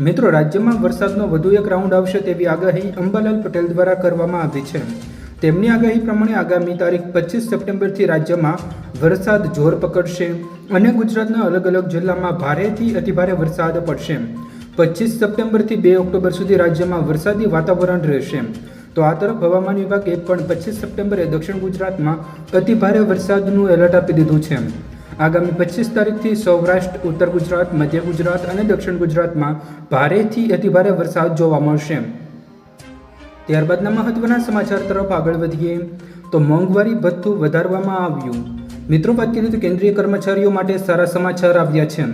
મિત્રો, રાજ્યમાં વરસાદનો વધુ એક રાઉન્ડ આવશે તેવી આગાહી અંબાલાલ પટેલ દ્વારા કરવામાં આવી છે. તેમની આગાહી પ્રમાણે આગામી તારીખ પચીસ સપ્ટેમ્બરથી રાજ્યમાં વરસાદ જોર પકડશે અને ગુજરાતના અલગ અલગ જિલ્લામાં ભારેથી અતિભારે વરસાદ પડશે. પચીસ સપ્ટેમ્બરથી બે ઓક્ટોબર સુધી રાજ્યમાં વરસાદી વાતાવરણ રહેશે. તો આ તરફ હવામાન વિભાગે પણ પચીસ સપ્ટેમ્બરે દક્ષિણ ગુજરાતમાં અતિભારે વરસાદનું એલર્ટ આપી દીધું છે. આગામી પચીસ તારીખથી સૌરાષ્ટ્ર, ઉત્તર ગુજરાત, મધ્ય ગુજરાત અને દક્ષિણ ગુજરાતમાં ભારેથી અતિભારે વરસાદ જોવા મળશે. ત્યારબાદના મહત્વના સમાચાર તરફ આગળ વધીએ, તો મોંઘવારી ભથ્થું વધારવામાં આવ્યું. મિત્રો, વાત તો કેન્દ્રીય કર્મચારીઓ માટે સારા સમાચાર આવ્યા છે.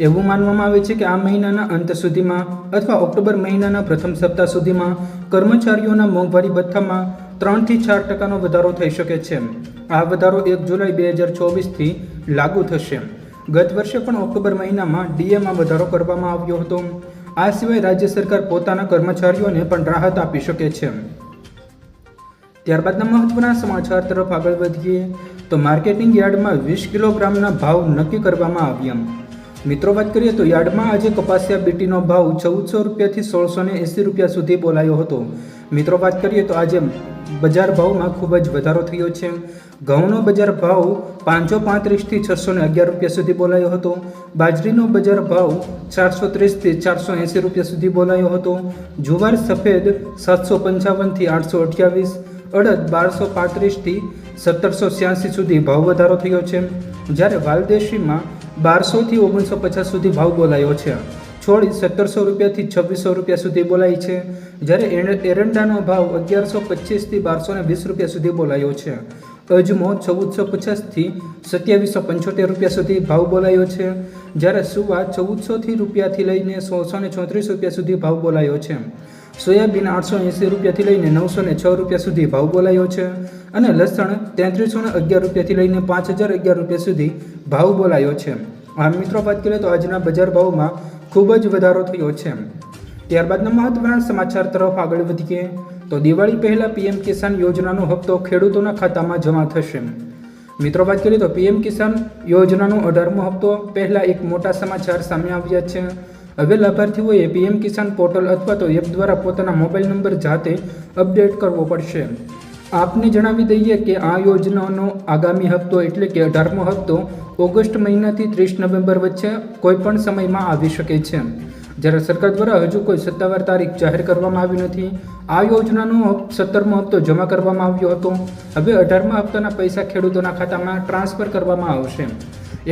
એવું માનવામાં આવે છે કે આ મહિનાના અંત સુધીમાં અથવા ઓક્ટોબર મહિનાના પ્રથમ સપ્તાહ સુધીમાં કર્મચારીઓના મોંઘવારી ભથ્થામાં ત્રણથી ચાર ટકાનો વધારો થઈ શકે છે. આ વધારો એક જુલાઈ બે હજાર ચોવીસથી લાગુ થશે. ગત વર્ષે પણ ઓક્ટોબર મહિનામાં ડીએમાં વધારો કરવામાં આવ્યો હતો. આ સિવાય રાજ્ય સરકાર પોતાના કર્મચારીઓને પણ રાહત આપી શકે છે. ત્યારબાદના મહત્વના સમાચાર તરફ આગળ વધીએ, તો માર્કેટિંગ યાર્ડમાં વીસ કિલોગ્રામના ભાવ નક્કી કરવામાં આવ્યા. મિત્રો, વાત કરીએ તો યાર્ડમાં આજે કપાસિયા બીટીનો ભાવ ચૌદસો રૂપિયાથી સોળસો ને એંસી રૂપિયા સુધી બોલાયો હતો. મિત્રો, વાત કરીએ તો આજે બજાર ભાવમાં ખૂબ જ વધારો થયો છે. ઘઉંનો બજાર ભાવ પાંચસો પાંત્રીસથી છસો ને અગિયાર રૂપિયા સુધી બોલાયો હતો. બાજરીનો બજાર ભાવ ચારસો ત્રીસથી ચારસો એંસી રૂપિયા સુધી બોલાયો હતો. જુવાર સફેદ સાતસો પંચાવનથી આઠસો અઠ્યાવીસ, અડદ બારસો પાંત્રીસથી સત્તરસો છ્યાસી સુધી ભાવ વધારો થયો છે. જ્યારે વાલદેશીમાં બારસોથી ઓગણીસો પચાસ સુધી ભાવ બોલાયો છે. છોડી સત્તરસો રૂપિયાથી છવ્વીસો રૂપિયા સુધી બોલાય છે. જ્યારે એર- એરંડાનો ભાવ અગિયારસો પચીસથી બારસો ને વીસ રૂપિયા સુધી બોલાયો છે. અજમો ચૌદસો પચાસથી સત્યાવીસો પંચોતેર રૂપિયા સુધી ભાવ બોલાયો છે. જ્યારે સુવા ચૌદસોથી રૂપિયાથી લઈને સોળસો ને ચોત્રીસ રૂપિયા સુધી ભાવ બોલાયો છે. સોયાબીન આઠસો એંસી રૂપિયાથી લઈને નવસો ને છ રૂપિયા સુધી ભાવ બોલાયો છે. અને લસણ તેત્રીસો ને અગિયાર રૂપિયાથી લઈને પાંચ હજાર અગિયાર રૂપિયા સુધી ભાવ બોલાયો છે. આ મિત્રો વાત કરીએ તો આજના બજાર ભાવમાં ખૂબ જ વધારો થયો છે. ત્યારબાદના મહત્વના સમાચાર તરફ આગળ વધીએ તો દિવાળી પહેલાં પીએમ કિસાન યોજનાનો હપ્તો ખેડૂતોના ખાતામાં જમા થશે. મિત્રો વાત કરીએ તો પીએમ કિસાન યોજનાનો અઢારમો હપ્તો પહેલાં એક મોટા સમાચાર સામે આવ્યા છે. હવે લાભાર્થીઓએ પીએમ કિસાન પોર્ટલ અથવા તો એપ દ્વારા પોતાના મોબાઈલ નંબર જાતે અપડેટ કરવો પડશે. આપને જણાવી દઈએ કે આ યોજનાનો આગામી હપ્તો એટલે કે અઢારમો હપ્તો ઓગસ્ટ મહિનાથી ત્રીસ નવેમ્બર વચ્ચે કોઈપણ સમયમાં આવી શકે છે. જ્યારે સરકાર દ્વારા હજુ કોઈ સત્તાવાર તારીખ જાહેર કરવામાં આવી નથી, આ યોજનાનો સત્તરમો હપ્તો જમા કરવામાં આવ્યો હતો. હવે અઢારમા હપ્તાના પૈસા ખેડૂતોના ખાતામાં ટ્રાન્સફર કરવામાં આવશે.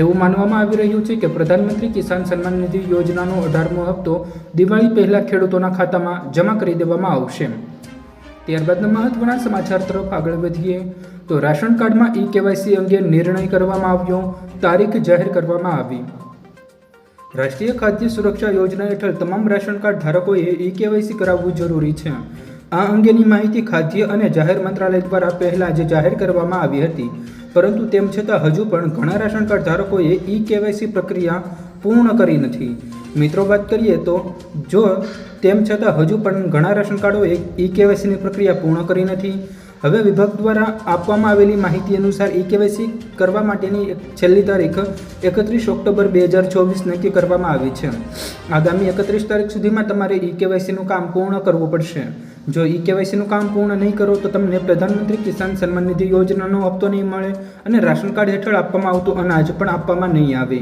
એવું માનવામાં આવી રહ્યું છે કે પ્રધાનમંત્રી કિસાન સન્માન નિધિ યોજનાનો અઢારમો હપ્તો દિવાળી પહેલાં ખેડૂતોના ખાતામાં જમા કરી દેવામાં આવશે. ત્યારબાદના મહત્વના સમાચાર તરફ આગળ વધીએ. તો રાશન કાર્ડમાં ઈ કેવાયસી અંગે નિર્ણય કરવામાં આવ્યો. તારીખ જાહેર કરવામાં આવી. રાષ્ટ્રીય ખાદ્ય સુરક્ષા યોજના હેઠળ તમામ રાશન કાર્ડ ધારકોએ ઈ કેવાયસી કરાવવું જરૂરી છે. આ અંગેની માહિતી ખાદ્ય અને જાહેર મંત્રાલય દ્વારા પહેલા જ જાહેર કરવામાં આવી હતી. પરંતુ તેમ છતાં હજુ પણ ઘણા રાશન કાર્ડ ધારકોએ ઈ કેવાયસી પ્રક્રિયા પૂર્ણ કરી નથી. મિત્રો વાત કરીએ તો જો તેમ છતાં હજુ પણ ઘણા રાશન કાર્ડોએ ઈ કેવાયસીની પ્રક્રિયા પૂર્ણ કરી નથી. હવે વિભાગ દ્વારા આપવામાં આવેલી માહિતી અનુસાર ઈ કેવાયસી કરવા માટેની છેલ્લી તારીખ એકત્રીસ ઓક્ટોબર બે હજાર ચોવીસ નક્કી કરવામાં આવી છે. આગામી એકત્રીસ તારીખ સુધીમાં તમારે ઈ કેવાયસીનું કામ પૂર્ણ કરવું પડશે. જો ઈ કેવાયસીનું કામ પૂર્ણ નહીં કરો તો તમને પ્રધાનમંત્રી કિસાન સન્માન નિધિ યોજનાનો હપ્તો નહીં મળે અને રાશન કાર્ડ હેઠળ આપવામાં આવતું અનાજ પણ આપવામાં નહીં આવે.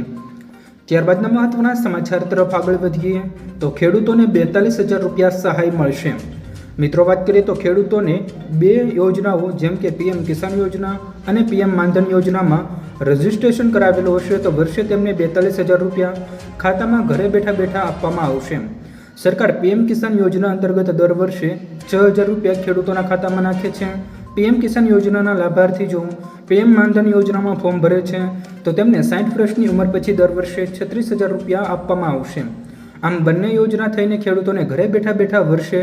ત્યારબાદના મહત્વના સમાચાર તરફ આગળ વધીએ, તો ખેડૂતોને બેતાલીસ હજાર રૂપિયા સહાય મળશે. મિત્રો, વાત કરીએ તો ખેડૂતોને બે યોજનાઓ, જેમ કે પીએમ કિસાન યોજના અને પીએમ માનધન યોજનામાં રજિસ્ટ્રેશન કરાવેલું હશે, તો વર્ષે તેમને બેતાલીસ હજાર રૂપિયા ખાતામાં ઘરે બેઠા બેઠા આપવામાં આવશે. સરકાર પીએમ કિસાન યોજના અંતર્ગત દર વર્ષે છ હજાર રૂપિયા ખેડૂતોના ખાતામાં નાખે છે. પીએમ કિસાન યોજનાના લાભાર્થી જો પીએમ માનધન યોજનામાં ફોર્મ ભરે છે, તો તેમને સાઠ વર્ષની ઉંમર પછી દર વર્ષે છત્રીસ હજાર રૂપિયા આપવામાં આવશે. આમ બંને યોજના થઈને ખેડૂતોને ઘરે બેઠા બેઠા વર્ષે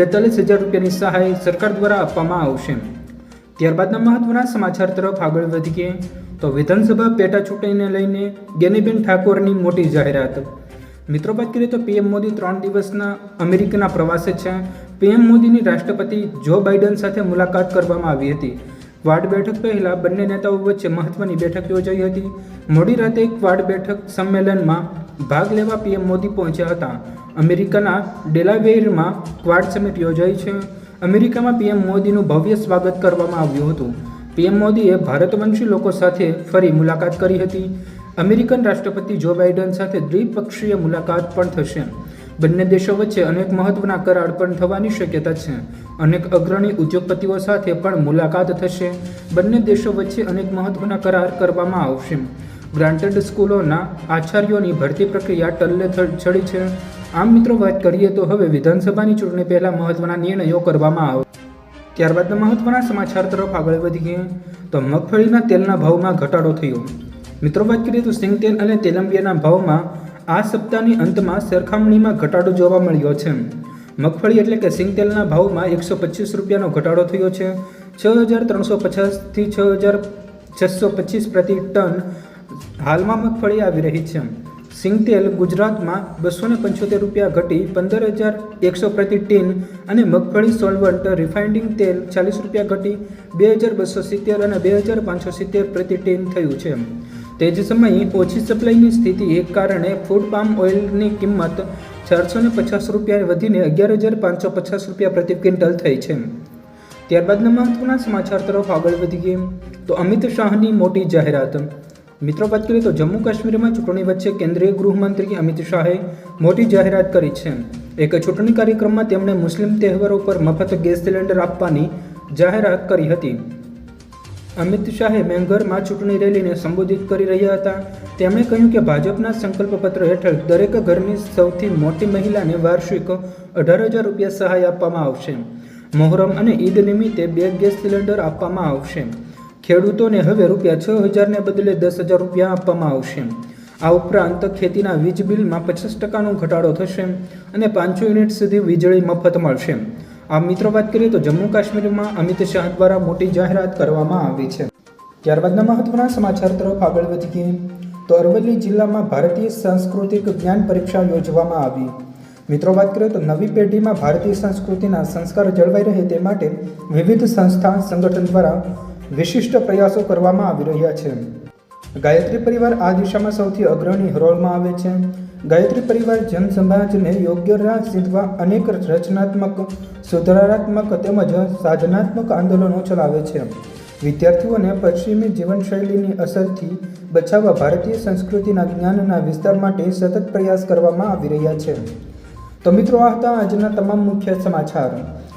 બેતાલીસ હજાર રૂપિયાની સહાય સરકાર દ્વારા આપવામાં આવશે. ત્યારબાદના મહત્વના સમાચાર તરફ આગળ વધીએ, તો વિધાનસભા પેટા ચૂંટણીને લઈને ગેનીબેન ઠાકોરની મોટી જાહેરાત. મિત્રો, વાત કરીએ તો પીએમ મોદી ત્રણ દિવસના અમેરિકાના પ્રવાસે છે. પીએમ મોદીની રાષ્ટ્રપતિ જો બાઇડન સાથે મુલાકાત કરવામાં આવી હતી. વાડ બેઠક પહેલાં બંને નેતાઓ વચ્ચે મહત્વની બેઠક યોજાઈ હતી. મોડી રાતે ક્વાડ બેઠક સંમેલનમાં ભાગ લેવા પીએમ મોદી પહોંચ્યા હતા. અમેરિકાના ડેલાવેરમાં ક્વાડ સમિટ યોજાઈ છે. અમેરિકામાં પીએમ મોદીનું ભવ્ય સ્વાગત કરવામાં આવ્યું હતું. પીએમ મોદીએ ભારતવંશી લોકો સાથે ફરી મુલાકાત કરી હતી. અમેરિકન રાષ્ટ્રપતિ જો બાઇડન સાથે દ્વિપક્ષીય મુલાકાત પણ થશે. બંને દેશો વચ્ચે અનેક મહત્વના કરાર પણ થવાની શક્યતા છે. અનેક અગ્રણી ઉદ્યોગપતિઓ સાથે પણ મુલાકાત થશે. બંને દેશો વચ્ચે અનેક મહત્વના કરાર કરવામાં આવશે. ગ્રાન્ટેડ સ્કૂલોના આચાર્યોની ભરતી પ્રક્રિયા ટલ્લે છડી છે. આમ મિત્રો વાત કરીએ તો હવે વિધાનસભાની ચૂંટણી પહેલાં મહત્વના નિર્ણયો કરવામાં આવે ત્યારબાદના મહત્વના સમાચાર તરફ આગળ વધીએ. તો મગફળીના તેલના ભાવમાં ઘટાડો થયો. મિત્રો વાત કરીએ તો સિંગતેલ અને તેલંબિયાના ભાવમાં આ સપ્તાહની અંતમાં સરખામણીમાં ઘટાડો જોવા મળ્યો છે. મગફળી એટલે કે સિંગતેલના ભાવમાં એકસો પચીસ રૂપિયાનો ઘટાડો થયો છે. છ હજાર ત્રણસો પચાસથી છ હજાર છસો પચીસ પ્રતિ ટન હાલમાં મગફળી આવી રહી છે. સિંગતેલ ગુજરાતમાં બસો ને પંચોતેર રૂપિયા ઘટી પંદર હજાર એકસો પ્રતિ ટીન અને મગફળી સોલ્વન્ટ રિફાઇન્ડિંગ તેલ ચાલીસ રૂપિયા ઘટી બે હજાર બસો સિત્તેર અને બે હજાર પાંચસો સિત્તેર પ્રતિ ટીન થયું છે. તે જ સમયે ઓછી સપ્લાયની સ્થિતિ એક કારણે ફૂડ પામ ઓઇલની કિંમત ચારસો ને પચાસ રૂપિયા વધીને અગિયાર હજાર પાંચસો પચાસ રૂપિયા પ્રતિ ક્વિન્ટલ થઈ છે. ત્યારબાદના મહત્વના સમાચાર તરફ આગળ વધીએ, તો અમિત શાહની મોટી જાહેરાત. મિત્રો, વાત કરીએ તો જમ્મુ કાશ્મીરમાં ચૂંટણી વચ્ચે કેન્દ્રીય ગૃહમંત્રી અમિત શાહે મોટી જાહેરાત કરી છે. એક ચૂંટણી કાર્યક્રમમાં તેમણે મુસ્લિમ તહેવારો પર મફત ગેસ સિલિન્ડર આપવાની જાહેરાત કરી હતી. અમિત શાહે મેંઘરમાં ચૂંટણી રેલીને સંબોધિત કરી રહ્યા હતા. તેમણે કહ્યું કે ભાજપના સંકલ્પપત્ર હેઠળ દરેક ઘરની સૌથી મોટી મહિલાને વાર્ષિક અઢાર હજાર રૂપિયા સહાય આપવામાં આવશે. મોહરમ અને ઈદ નિમિત્તે બે ગેસ સિલિન્ડર આપવામાં આવશે. ખેડૂતોને હવે રૂપિયા છ હજારને બદલે દસ હજાર રૂપિયા આપવામાં આવશે. આ ઉપરાંત ખેતીના વીજ બિલમાં પચાસ ટકાનો ઘટાડો થશે અને પાંચસો યુનિટ સુધી વીજળી મફત મળશે. આ મિત્રો વાત કરીએ તો જમ્મુ કાશ્મીરમાં અમિત શાહ દ્વારા મોટી જાહેરાત કરવામાં આવી છે. ત્યારબાદના મહત્વના સમાચાર તરફ આગળ વધીએ. તો અરવલ્લી જિલ્લામાં ભારતીય સાંસ્કૃતિક જ્ઞાન પરીક્ષા યોજવામાં આવી. મિત્રો વાત કરીએ તો નવી પેઢીમાં ભારતીય સંસ્કૃતિના સંસ્કાર જળવાઈ રહે તે માટે વિવિધ સંસ્થા, સંગઠન દ્વારા વિશિષ્ટ પ્રયાસો કરવામાં આવી રહ્યા છે. ગાયત્રી પરિવાર આ દિશામાં સૌથી અગ્રણી હરોળમાં આવે છે. ગાયત્રી પરિવાર જન સમાજને યોગ્ય રાહ સીધવા અનેક રચનાત્મક, સુધારાત્મક તેમજ સાધનાત્મક આંદોલનો ચલાવે છે. વિદ્યાર્થીઓને પશ્ચિમી જીવનશૈલીની અસરથી બચાવવા ભારતીય સંસ્કૃતિના જ્ઞાનના વિસ્તાર માટે સતત પ્રયાસ કરવામાં આવી રહ્યા છે. તો મિત્રો, આ હતા આજના તમામ મુખ્ય સમાચાર.